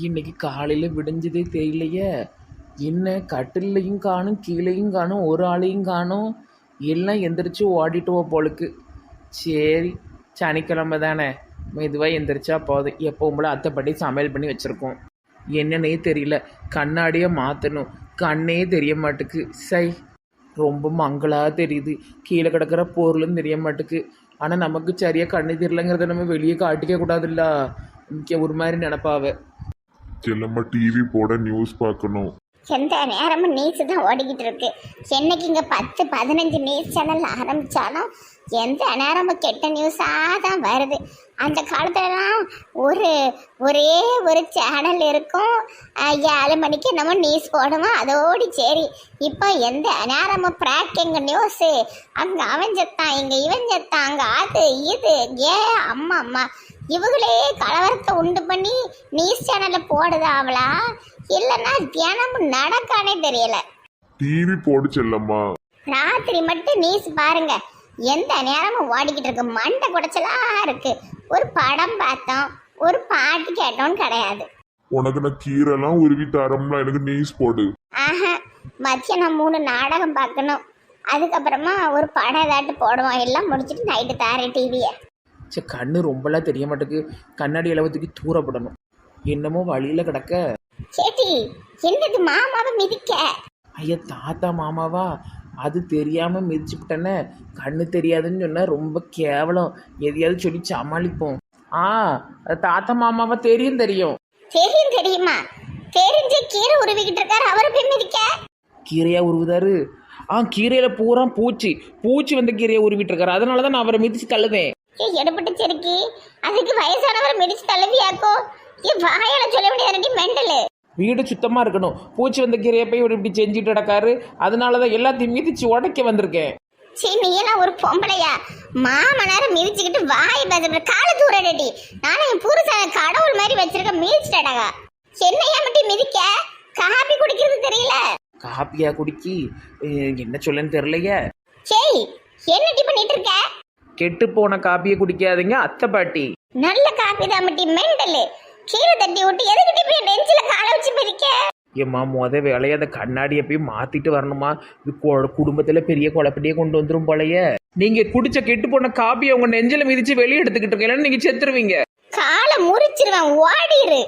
இன்னைக்கு காலையில் விடிஞ்சதே தெரியலையே. என்ன கட்டில்லையும் காணும் கீழையும் காணும் ஒரு ஆளையும் காணும். எல்லாம் எந்திரிச்சு ஓடிட்டுவோ போலுக்கு. சரி சனிக்கிழமை தானே. மெதுவாக எந்திரிச்சா போதும். எப்பவும் போல அத்தைப்படி சமையல் பண்ணி வச்சுருக்கோம். என்னன்னே தெரியல. கண்ணாடியை மாற்றணும் கண்ணே தெரிய மாட்டுக்கு. சை ரொம்ப மங்களாக தெரியுது. கீழே கிடக்கிற பொருளும் தெரிய மாட்டுக்கு. ஆனால் நமக்கு சரியாக கண்ணு தெரியலங்கிறத நம்ம வெளியே காட்டிக்க கூடாதுல்ல. இங்கே ஒரு மாதிரி நினப்பாவ. செல்லம்மா டிவி போட நியூஸ் பார்க்கணும். எந்த நேரமும் நியூஸ் தான் ஓடிக்கிட்டு இருக்கு. என்னைக்கு இங்கே பத்து பதினஞ்சு நியூஸ் சேனல் ஆரம்பித்தாலும் எந்த நேரமும் கெட்ட நியூஸாக தான் வருது. அந்த காலத்துலலாம் ஒரு ஒரே ஒரு சேனல் இருக்கும். ஏழு மணிக்கு நம்ம நியூஸ் போடுவோம் அதோடு சரி. இப்போ எந்த நேரமும் பிராக்கிங் நியூஸு அங்கே அவன் செத்தான் இங்கே இவன் செத்தான் அங்கே அது இது ஏ அம்மா அம்மா. இவங்களே கலவரத்தை உண்டு பண்ணி நியூஸ் சேனலில் போடுதாவளா இல்லைன்னா தினமும் நடக்கானே தெரியல. டிவி போடு செல்லம்மா. ராத்திரி மட்டும் நியூஸ் பாருங்க. எந்த நேரமும் ஓடிக்கிட்டு இருக்கு. மண்டை குடைச்சலா இருக்கு. ஒரு படம் பார்த்தோம். ஒரு பாட்டு கேட்டோம்னு கிடையாது. உனக்கு நான் கீரைலாம் உருவி தரம்லாம் எனக்கு நியூஸ் போடு. ஆஹா மத்தியானம் மூணு நாடகம் பார்க்கணும். அதுக்கப்புறமா ஒரு படம் ஏதாட்டு போடுவோம். எல்லாம் முடிச்சுட்டு நைட்டு தாரேன் டிவியை சே கண்ணு ரொம்பலாம் தெரிய மாட்டுக்கு கண்ணாடி அளவுக்கு தூரப்படணும். என்னமோ வழியில் கிடக்க. கேட்டி என்னது மாமாவை மிதிக்க? ஐயா தாத்தா மாமாவா? அது தெரியாமல் மிதிச்சுப்பிட்டேனே கண்ணு தெரியாதுன்னு சொன்னால் ரொம்ப கேவலம். எதையாவது சொல்லி சமாளிப்போம். ஆ அது தாத்தா மாமாவா தெரியும் தெரியும். தெரியும் தெரியுமா? தெரிஞ்சு கீரை உருவிக்கிட்டு இருக்காரு. அவரை போய் மிதிக்க? கீரையா உருவுதாரு? ஆ கீரையில் பூரா பூச்சி. பூச்சி வந்து கீரையை உருவிட்டு இருக்காரு. அதனால தான் நான் அவரை மிதிச்சு தள்ளுவேன். ஏய், எடுபட்டு செருக்கி. அதுக்கு வயசானவரை மிதிச்சு தள்ளுவியாக்கோ ஏ வாயால சொல்ல முடியாது மெண்டலு. வீடு சுத்தமாக இருக்கணும். பூச்சி வந்த கீரையை போய் இப்படி இப்படி செஞ்சுட்டு கிடக்காரு. அதனால தான் எல்லாத்தையும் மிதிச்சு உடைக்க வந்திருக்கேன். சீ நீ எல்லாம் ஒரு பொம்பளையா? மாமனார மிதிச்சுக்கிட்டு வாய் பேசுற கால தூரடி நானும் என் புருஷனை கடவுள் மாதிரி வச்சிருக்க மிதிச்சிட்டடா. என்னையா மட்டும் மிதிக்க? காபி குடிக்கிறது தெரியல. காப்பியா குடிக்கி என்ன சொல்லன்னு தெரியலையே. சேய் என்னடி பண்ணிட்டு இருக்க? கெட்டு போன காப்பியை குடிக்காதீங்க அத்தை பாட்டி. நல்ல காபி தான் மட்டி மெண்டலு. கீழே தட்டி விட்டு எதுக்கிட்ட போய் நெஞ்சில காலை வச்சு மிதிக்க ஏம்மா முத வேலையை அந்த கண்ணாடியை போய் மாத்திட்டு வரணுமா? இது கொ- குடும்பத்துல பெரிய குழப்படியே கொண்டு வந்துரும் போலயே. நீங்க குடிச்ச கெட்டு போன காப்பியை உங்க நெஞ்சில மிதிச்சு வெளியே எடுத்துக்கிட்டு இருக்கீங்க நீங்க செத்துருவீங்க. காலை முறிச்சிருவேன் ஓடிரு.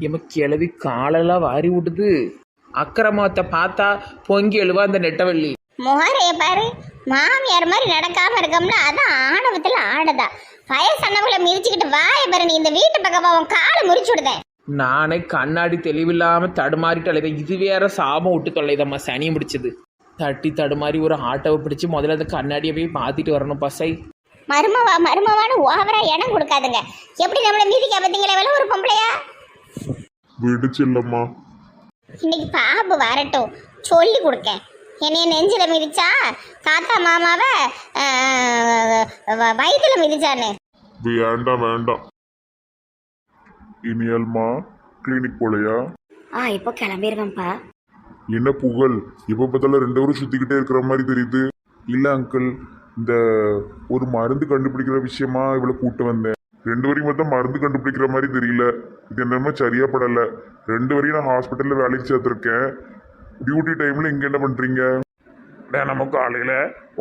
ஏம்மா கிளவி காலெல்லாம் வாரி விடுது. அக்கிரமத்தை பார்த்தா பொங்கி எழுவா அந்த நெட்டவள்ளி. முகரைய பாரு மாமியார் மாதிரி நடக்காம இருக்கோம்னா அதான் ஆணவத்துல ஆடுதா. வயசானவங்களை மிதிச்சுக்கிட்டு வாய பாரு நீ இந்த வீட்டு பக்கம் அவன் காலை முறிச்சு விடுதேன் நானே கண்ணாடி தெளிவில்லாம தடுமாறிட்டு அலைவேன் இது வேற சாபம் விட்டு தொல்லைதம்மா சனி முடிச்சது தட்டி தடுமாறி ஒரு ஆட்டோவை பிடிச்சு முதல்ல அந்த கண்ணாடியை போய் மாத்திட்டு வரணும் பசை. மருமவா மருமவான்னு ஓவரா இடம் கொடுக்காதுங்க. எப்படி நம்மளை மிதிக்க பார்த்தீங்களா வேலை ஒரு பொம்பளையா? விடு செல்லம்மா இன்னைக்கு பாபு வரட்டும். சொல்லி கொடுக்கேன். என்னைய நெஞ்சில மிதிச்சா? தாத்தா மாமாவை ஆஹ், வ- வயித்துல மிதிச்சான்னு வேண்டாம் வேண்டாம். இனியல்மா கிளினிக் போலையா? ஆ இப்போ கிளம்பிடுவேன்ப்பா என்ன புகழ்? இப்ப பார்த்தாலும் ரெண்டு பேரும் சுத்திக்கிட்டே இருக்கிற மாதிரி தெரியுது. இல்ல அங்கிள் இந்த ஒரு மருந்து கண்டுபிடிக்கிற விஷயமா இவளை கூட்டு வந்தேன். ரெண்டு வரையும் பார்த்தா மருந்து கண்டுபிடிக்கிற மாதிரி தெரியல. இது என்னமோ சரியா படல. ரெண்டு வரையும் நான் ஹாஸ்பிட்டல்ல வேலைக்கு சேர்த்துருக்கேன். டியூட்டி டைம்ல இங்க என்ன பண்றீங்க? நம்ம காலையில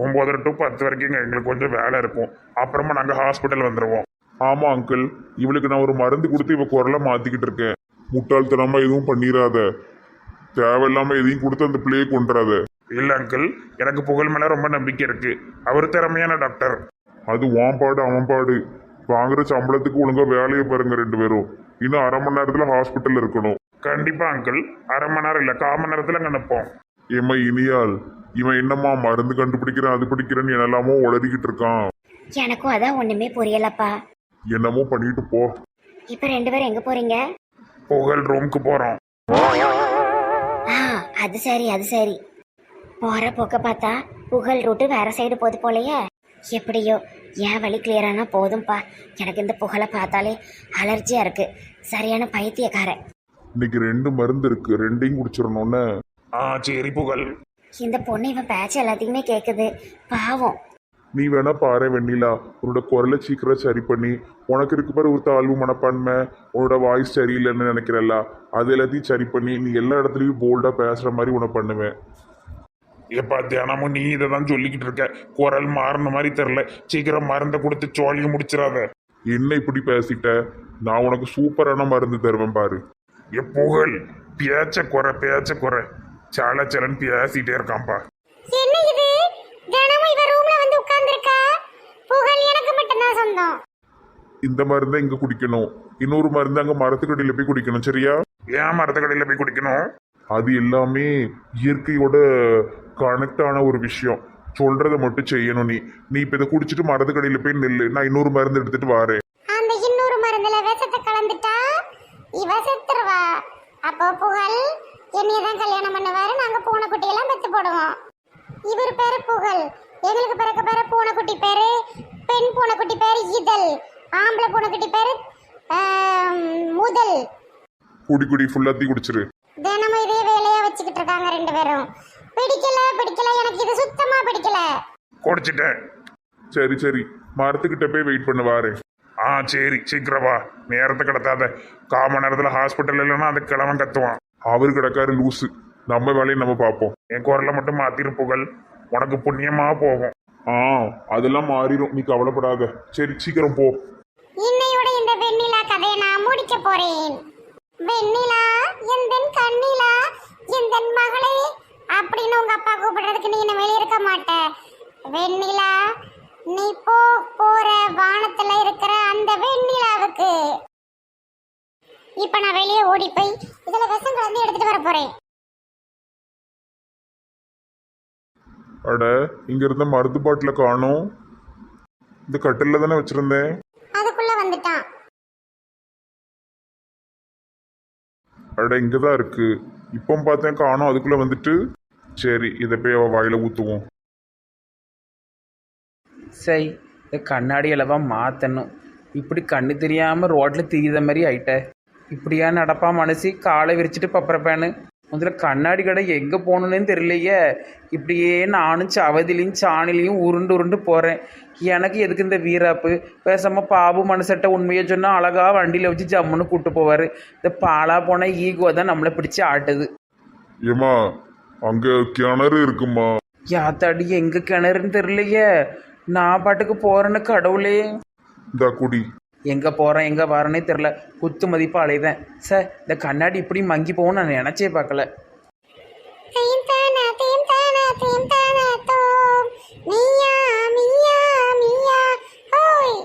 ஒன்பதரை டு பத்து வரைக்கும் எங்களுக்கு கொஞ்சம் வேலை இருக்கும். அப்புறமா நாங்க ஹாஸ்பிட்டல் வந்துருவோம். ஆமா அங்கிள் இவளுக்கு நான் ஒரு மருந்து கொடுத்து இவ குரலை மாத்திக்கிட்டு இருக்கேன். முட்டாள்தனமா எதுவும் பண்ணிடாத தேவையில்லாம எதையும் கொடுத்து அந்த பிள்ளையை கொண்டுறாத இல்ல அங்கிள் எனக்கு புகழ் மேல ரொம்ப நம்பிக்கை இருக்கு. அவர் திறமையான டாக்டர் அது உன் பாடு அவன் பாடு. வாங்குற சம்பளத்துக்கு ஒழுங்கா வேலையை பாருங்க ரெண்டு பேரும். இன்னும் அரை மணி நேரத்துல ஹாஸ்பிட்டல் இருக்கணும். கண்டிப்பா அங்கிள் அரை மணி நேரம் இல்ல கால் மணி நேரத்துல அங்க நிற்போம் ஏம்மா இனியால் இவன் என்னம்மா மருந்து கண்டுபிடிக்கிறான் அது பிடிக்கிறேன்னு என்னெல்லாமோ உளறிக்கிட்டு இருக்கான். எனக்கும் அதான் ஒண்ணுமே புரியலப்பா. என்னமோ பண்ணிட்டு போ. இப்போ ரெண்டு பேரும் எங்க போறீங்க? புகழ் ரூமுக்கு போறோம். ஆ அது சரி அது சரி. போற போக்க பார்த்தா புகழ் ரூட்டு வேற சைடு போகுது போலயே. எப்படியோ என் வழி கிளியரானா போதும்பா. எனக்கு இந்த புகழை பார்த்தாலே அலர்ஜியா இருக்கு. சரியான பைத்தியக்காரன். இன்னைக்கு ரெண்டு மருந்து இருக்கு. ரெண்டையும் குடிச்சிடணும்னு. ஆ சரி புகழ். இந்த பொண்ணு இவன் பேச்சு எல்லாத்தையுமே கேட்குது பாவம். நீ வேணா பாரு வெண்ணிலா. உன்னோட குரலை சீக்கிரம் சரி பண்ணி. உனக்கு இருக்க பாரு ஒரு தாழ்வு மனப்பான்மை. உன்னோட வாய்ஸ் சரியில்லைன்னு நினைக்கிறல்ல. அது எல்லாத்தையும் சரி பண்ணி நீ எல்லா இடத்துலையும் போல்டாக பேசுகிற மாதிரி உன்னை பண்ணுவேன். எப்பா தினமும் நீ இதை தான் சொல்லிக்கிட்டு இருக்க. குரல் மாறின மாதிரி தெரில சீக்கிரம் மருந்தை கொடுத்து சோழியை முடிச்சிடாத. என்ன இப்படி பேசிட்ட? நான் உனக்கு சூப்பரான மருந்து தருவேன் பாரு. புகழ். பேச்ச குறை பேச்ச குறை. சால சலன் பேசிட்டே இருக்கான்ப்பா. என்ன இது? தினமும் இவ ரூம்ல வந்து உட்கார்ந்திருக்கா? புகழ் எனக்கு மட்டும்தான் சொந்தம். இந்த மருந்தை இங்கே குடிக்கணும். இன்னொரு மருந்து அங்கே மரத்துக்கடியில் போய் குடிக்கணும் சரியா? ஏன் மரத்த கடையில் போய் குடிக்கணும்? அது எல்லாமே இயற்கையோட கனெக்ட் ஆன ஒரு விஷயம். சொல்றதை மட்டும் செய்யணும் நீ. நீ இப்போ இதை குடிச்சிட்டு மரத்துக்கடியில் போய் நில்லு. நான் இன்னொரு மருந்து எடுத்துட்டு வாரேன் அந்த இன்னொரு மருந்துல விஷத்தை கலந்துட்டா இவ செத்துருவா அப்போ புகழ் என்னைய தான் கல்யாணம் பண்ணுவாரு. நாங்க எல்லாம் பெத்து போடுவோம். இவர் பேரு புகழ். எங்களுக்கு பிறக்க பேரு பூனைக்குட்டி பேரு பெண் பூனைக்குட்டி பேரு இதழ். ஆம்பளை பூனைக்குட்டி பேரு முதல். குடி குடி ஃபுல்லாத்தையும் குடிச்சிரு. தினமும் இதே வேலையா வச்சுக்கிட்டு இருக்காங்க ரெண்டு பேரும். பிடிக்கல பிடிக்கல எனக்கு இது சுத்தமா பிடிக்கல. குடிச்சிட்டேன். சரி சரி. மரத்துக்கிட்ட போய் வெயிட் பண்ண ஆ சரி சீக்கிரம் வா. நேரத்தை கிடத்தாத. காம நேரத்தில் ஹாஸ்பிட்டல் இல்லைன்னா அந்த கிழவன் கத்துவான். அவர் கிடக்காரு லூசு. நம்ம வேலையை நம்ம பார்ப்போம். என் குரலை மட்டும் மாத்திர புகழ். உனக்கு புண்ணியமா போகும். ஆ அதெல்லாம் மாறிடும் நீ கவலைப்படாத. சரி சீக்கிரம் போ. இன்னையோட இந்த வெண்ணிலா கதையை நான் முடிக்க போறேன். வெண்ணிலா எந்தன் கண்ணிலா எந்தன் மகளே அப்படின்னு உங்க அப்பா கூப்பிடுறதுக்கு நீ என்ன இருக்க மாட்ட. வெண்ணிலா நீ போ போற வானத்துல இருக்கிற அந்த வெண்ணிலாவுக்கு. இப்ப நான் வெளியே ஓடி போய் இதுல விஷம் கலந்து எடுத்துட்டு வர போறேன். அட இங்க இருந்த மருந்து பாட்டில் காணோம். இந்த கட்டில தானே வச்சிருந்தேன். அதுக்குள்ள வந்துட்டான். அட இங்கே தான் இருக்கு. இப்போ பார்த்தேன் காணோம் அதுக்குள்ள வந்துட்டு. சரி இதை போய் அவ வாயில ஊத்துவோம். சரி இந்த கண்ணாடி அளவா மாற்றணும் இப்படி கண்ணு தெரியாமல் ரோட்டில் திரியுத மாதிரி ஆயிட்ட. இப்படியா நடப்பா மனசு? காலை விரிச்சிட்டு பப்பரப்பேன்னு முதல்ல கண்ணாடி கடை எங்கே போகணுன்னு தெரியலையே. இப்படியே நானும் சவதிலையும் சாணிலையும் உருண்டு உருண்டு போகிறேன் எனக்கு எதுக்கு இந்த வீராப்பு? பேசாமல் பாபு மனசட்ட உண்மையை சொன்னால் அழகாக வண்டியில் வச்சு ஜம்முன்னு கூட்டு போவார். இந்த பாலா போன ஈகோ தான் நம்மளை பிடிச்சி ஆட்டுது. ஏமா அங்க கிணறு இருக்குமா? யாத்தாடி எங்கே கிணறுன்னு தெரியலையே. நான் பாட்டுக்கு போகிறேன்னு கடவுளே. இந்த குடி. எங்கே போகிறேன் எங்கே வரேனே தெரில குத்து மதிப்பு அலைதேன் சார் இந்த கண்ணாடி இப்படி மங்கி போகும் நான் நினச்சே பார்க்கல. தீம் தானா தீம் தானா தீம் தானா தோம் மியா மியா மியா ஹோய்.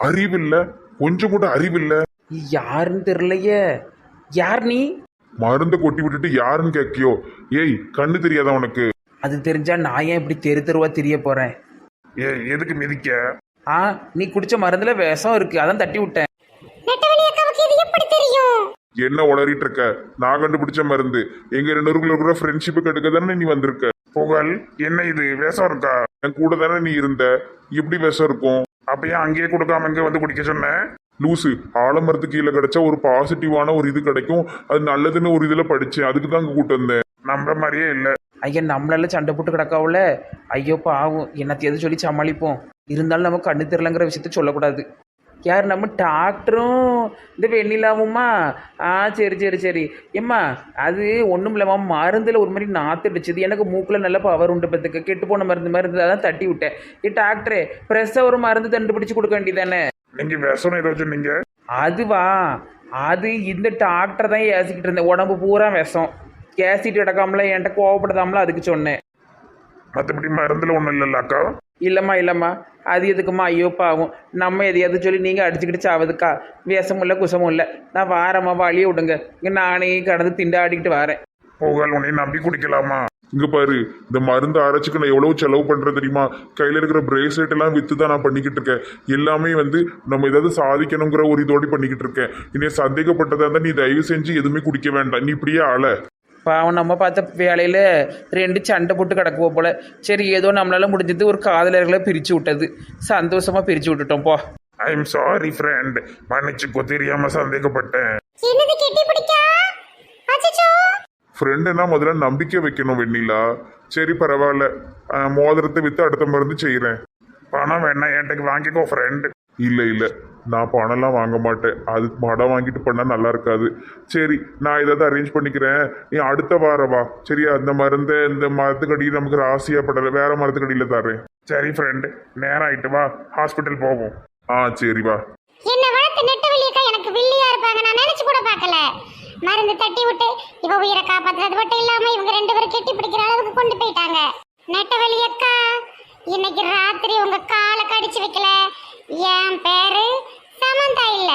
அறிவில்ல கொஞ்சம் கூட அறிவில்ல. யாருன்னு தெரிலையே யார் நீ? மருந்தை கொட்டி விட்டுட்டு யாருன்னு கேட்கியோ? ஏய் கண்ணு தெரியாதா உனக்கு? அது தெரிஞ்சா நான் ஏன் இப்படி தெரு தெருவா தெரிய போகிறேன் ஏ எதுக்கு மிதிக்க? ஆ நீ குடிச்ச மருந்துல விஷம் இருக்கு அதான் தட்டி விட்டேன். நெட்டவழி அக்காவுக்கு இது எப்படி தெரியும்? என்ன உளறிட்டு இருக்க? நான் கண்டுபிடிச்ச மருந்து. எங்க ரெண்டு இருக்கிற ஃப்ரெண்ட்ஷிப்பு கெடுக்க தானே நீ வந்திருக்க? புகழ் என்ன இது? விஷம் இருக்கா? என் கூட தானே நீ இருந்த? எப்படி விஷம் இருக்கும். அப்ப ஏன் அங்கேயே கொடுக்காம இங்கே வந்து குடிக்க சொன்னேன் லூசு ஆலமரத்து கீழே கிடைச்சா ஒரு பாசிட்டிவான ஒரு இது கிடைக்கும். அது நல்லதுன்னு ஒரு இதுல படிச்சேன். அதுக்கு தான் அங்க கூட்டு வந்தேன். நம்புற மாதிரியே இல்லை. ஐயா நம்மளால சண்டை போட்டு கிடக்காவுல? ஐயோ பாவம். என்னத்தையாவது சொல்லி சமாளிப்போம். இருந்தாலும் நம்ம கண்ணு தெரிலங்கிற விஷயத்த சொல்லக்கூடாது. யார்? நம்ம டாக்டரும் இந்த வெண்ணிலாவுமா ஆ சரி சரி சரி. ஏம்மா அது ஒன்றும் இல்லைம்மா. மருந்தில் ஒரு மாதிரி நாற்று அடிச்சது. எனக்கு மூக்கில் நல்ல பவர் உண்டு பத்துக்கு. கெட்டு போன மருந்து மருந்து அதான் தட்டி விட்டேன். ஏ டாக்டரே ப்ரெஸ்ஸை ஒரு மருந்து கண்டுபிடிச்சு கொடுக்க வேண்டியதானே? நீங்க விஷம் சொன்னீங்க? அதுவா? அது இந்த டாக்டர் தான் ஏசிக்கிட்டு இருந்தேன். உடம்பு பூரா விஷம். ஏசிட்டு கிடக்காமல என்கிட்ட கோவப்படுதாமல அதுக்கு சொன்னேன். மற்றபடி மருந்துல ஒன்றும் இல்லைல்ல அக்கா? இல்லைம்மா இல்லைம்மா. அது எதுக்குமா ஐயோ பாவம். நம்ம எதையாவது சொல்லி நீங்கள் அடிச்சுக்கிட்டு சாவதுக்கா? விஷமும் இல்லை குசமும் இல்லை. நான் வாரம்மா வழியை விடுங்க. இங்கே நானே கடந்து திண்டாடிக்கிட்டு வரேன். புகழ் உன்னை நம்பி குடிக்கலாமா? இங்க பாரு இந்த மருந்து ஆராய்ச்சிக்கு நான் எவ்வளவு செலவு பண்றேன் தெரியுமா? கையில இருக்கிற பிரேஸ்லெட் எல்லாம் வித்து தான் நான் பண்ணிக்கிட்டு இருக்கேன். எல்லாமே வந்து நம்ம ஏதாவது சாதிக்கணுங்கிற ஒரு இதோட பண்ணிக்கிட்டு இருக்கேன். இனி சந்தேகப்பட்டதா இருந்தா நீ தயவு செஞ்சு எதுவுமே குடிக்க வேண்டாம். நீ இப்படியே ஆள. பாவம் நம்ம பார்த்த வேலையில் ரெண்டு சண்டை போட்டு கிடக்குவோம் போல. சரி ஏதோ நம்மளால முடிஞ்சது ஒரு காதலர்களை பிரித்து விட்டது. சந்தோஷமாக பிரித்து விட்டுட்டோம் போ. ஐ எம் சாரி ஃப்ரெண்ட் மன்னிச்சுக்கோ தெரியாம சந்தேகப்பட்டேன். என்னது கெட்டி பிடிக்கா? அச்சச்சோ. ஃப்ரெண்டுனா முதல்ல நம்பிக்கை வைக்கணும் வெண்ணிலா. சரி பரவாயில்ல. மோதிரத்தை விற்று அடுத்த மருந்து செய்கிறேன் பணம் வேணா என்கிட்ட வாங்கிக்கோ ஃப்ரெண்டு இல்லை இல்லை. நான் பணம்லாம் வாங்க மாட்டேன். அது படம் வாங்கிட்டு பண்ணால் நல்லா இருக்காது. சரி நான் ஏதாவது அரேஞ்ச் பண்ணிக்கிறேன். நீ அடுத்த வாரம் வா. சரியா? அந்த மருந்து இந்த மரத்துக்கடியில் நமக்கு ராசியாக படலை வேற மரத்துக்கடியில் தரேன் சரி ஃப்ரெண்டு நேரம் ஆயிட்டு வா. ஹாஸ்பிட்டல் போவோம். ஆ சரி வா. என்ன வளர்த்து நெட்ட வழியக்கா எனக்கு வில்லியா இருப்பாங்க. நான் நினைச்சு கூட பார்க்கல. மருந்து தட்டி விட்டு இவ உயிரை காப்பாத்துறது மட்டும் இல்லாம இவங்க ரெண்டு பேரும் கெட்டி பிடிக்கிற அளவுக்கு கொண்டு போயிட்டாங்க. நெட்ட வழியக்கா இன்னைக்கு ராத்திரி உங்க காலை கடிச்சு வைக்கல. என் பேரு சமந்தா இல்ல.